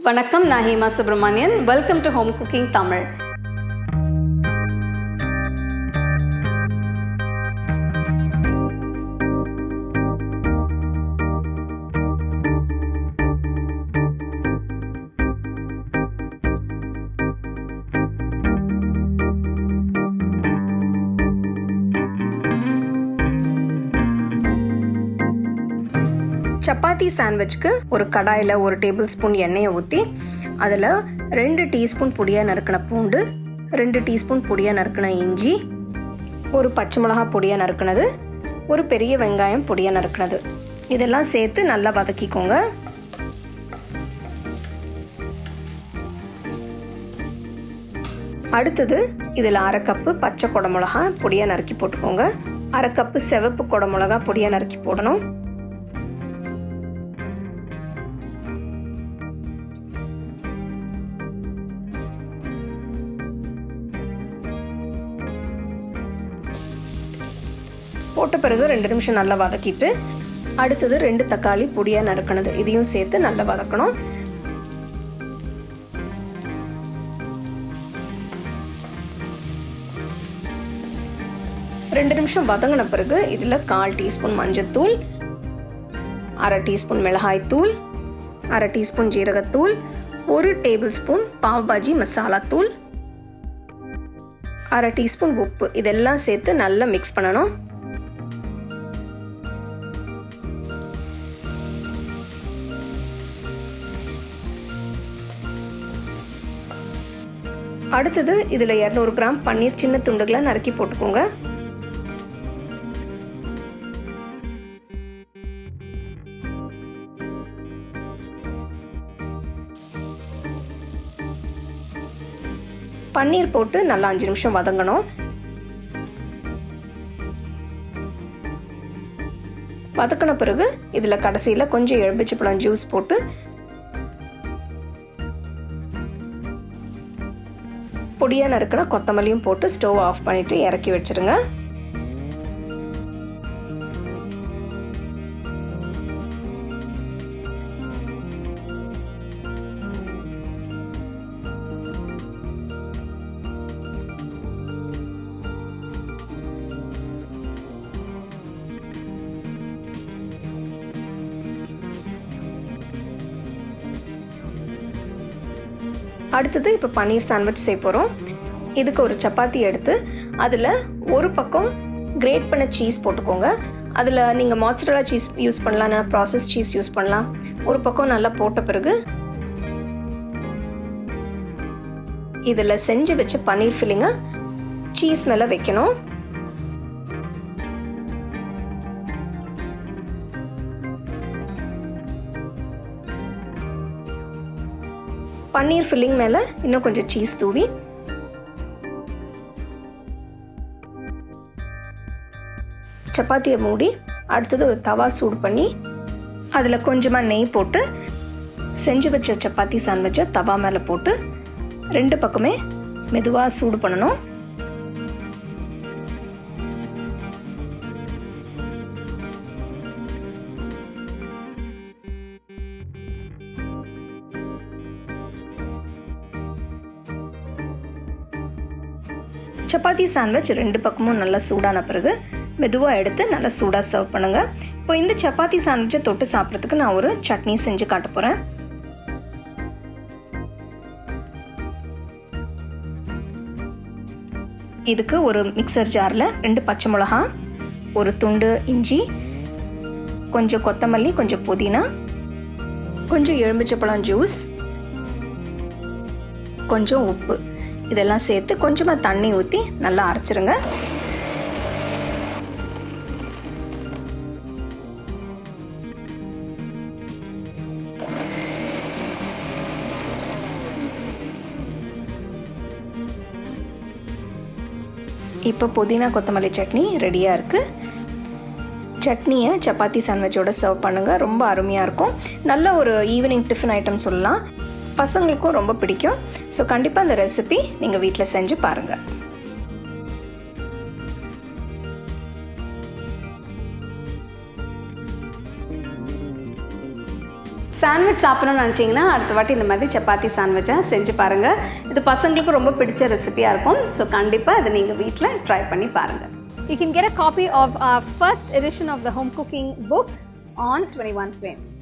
வணக்கம் நான் Hema Subramanian welcome to home cooking Tamil chapati சாண்ட்விச்க்கு ஒரு கடாயில் ஒரு டேபிள் ஸ்பூன் எண்ணெயை ஊற்றி அதில் ரெண்டு டீஸ்பூன் பொடியாக நறுக்கின பூண்டு ரெண்டு டீஸ்பூன் பொடியாக நறுக்கின இஞ்சி ஒரு பச்சை மிளகா பொடியாக நறுக்கினது ஒரு பெரிய வெங்காயம் பொடியாக நறுக்கினது. இதெல்லாம் சேர்த்து நல்லா வதக்கிக்கோங்க. அடுத்தது இதில் அரை கப்பு பச்சை குடமிளகா பொடியாக நறுக்கி போட்டுக்கோங்க. அரை கப்பு சிவப்பு குடமிளகா பொடியாக நறுக்கி போடணும். போட்ட பிறகு ரெண்டு நிமிஷம் நல்லா வதக்கிட்டு அடுத்தது ரெண்டு தக்காளி பொடியாக நறுக்கினது. இதையும் சேர்த்து நல்லா வதக்கணும். ரெண்டு நிமிஷம் வதங்கின பிறகு இதில் கால் டீஸ்பூன் மஞ்சத்தூள் அரை டீஸ்பூன் மிளகாய்த்தூள் அரை டீஸ்பூன் ஜீரகத்தூள் ஒரு டேபிள் ஸ்பூன் பாவ் பாஜி மசாலா தூள் அரை டீஸ்பூன் உப்பு. இதெல்லாம் சேர்த்து நல்லா மிக்ஸ் பண்ணணும். அடுத்தது இதில் இரநூறு கிராம் பன்னீர் சின்ன துண்டுகளை நறுக்கி போட்டுக்கோங்க. பன்னீர் போட்டு நல்லா அஞ்சு நிமிஷம் வதங்கணும். வதக்கின பிறகு இதில் கடைசியில் கொஞ்சம் எலுமிச்சப்பழம் ஜூஸ் போட்டு பொடியாக நறுக்கின கொத்தமல்லியும் போட்டு ஸ்டவ் ஆஃப் பண்ணிவிட்டு இறக்கி வச்சுருங்க. அடுத்தது இப்போ பன்னீர் சாண்ட்விச் செய்ய போகிறோம் இதுக்கு ஒரு சப்பாத்தி எடுத்து அதில் ஒரு பக்கம் கிரேட் பண்ண சீஸ் போட்டுக்கோங்க. அதில் நீங்கள் மாட்சரலா சீஸ் யூஸ் பண்ணலாம் இல்லைனா ப்ராசஸ் சீஸ் யூஸ் பண்ணலாம். ஒரு பக்கம் நல்லா போட்ட பிறகு இதில் செஞ்சு வச்ச பன்னீர் ஃபில்லிங்கை சீஸ் மேலே வைக்கணும். பன்னீர் ஃபில்லிங் மேலே இன்னும் கொஞ்சம் சீஸ் தூவி. சப்பாத்தியை மூடி அடுத்தது ஒரு தவா சூடு பண்ணி அதில் கொஞ்சமாக நெய் போட்டு செஞ்சு வச்ச சப்பாத்தி சாண்ட்விச்சை தவா மேலே போட்டு ரெண்டு பக்கமே மெதுவாக சூடு பண்ணணும். சப்பாத்தி சாண்ட்விச் ரெண்டு பக்கமும் நல்லா சூடான பிறகு மெதுவாக எடுத்து நல்லா சூடாக சர்வ் பண்ணுங்கள் இப்போ இந்த சப்பாத்தி சாண்ட்விச்சை தொட்டு சாப்பிட்றதுக்கு நான் ஒரு சட்னி செஞ்சு காட்ட போகிறேன் இதுக்கு ஒரு மிக்சர் ஜாரில் ரெண்டு பச்சை மிளகா ஒரு துண்டு இஞ்சி கொஞ்சம் கொத்தமல்லி கொஞ்சம் புதினா கொஞ்சம் எலுமிச்சப்பழம் ஜூஸ் கொஞ்சம் உப்பு. இதெல்லாம் சேர்த்து கொஞ்சமாக தண்ணி ஊற்றி நல்லா அரைச்சிருங்க. இப்போ புதினா கொத்தமல்லி சட்னி ரெடியாக இருக்குது சட்னியை சப்பாத்தி சாண்ட்விச்சோட சர்வ் பண்ணுங்கள் ரொம்ப அருமையாக இருக்கும். நல்ல ஒரு ஈவினிங் டிஃபன் ஐட்டம் சொல்லலாம். பசங்களுக்கும் ரொம்ப பிடிக்கும். ஸோ கண்டிப்பாக அந்த ரெசிபி நீங்கள் வீட்டில் செஞ்சு பாருங்கள் சாண்ட்விச் சாப்பிடணும்னு நினச்சிங்கன்னா அடுத்த வாட்டி இந்த மாதிரி சப்பாத்தி சாண்ட்விச்சாக செஞ்சு பாருங்கள் இது பசங்களுக்கு ரொம்ப பிடிச்ச ரெசிபியாக இருக்கும். ஸோ கண்டிப்பாக இதை நீங்கள் வீட்டில் ட்ரை பண்ணி பாருங்கள் You can get a copy of our first edition of the home cooking book on 21 frames.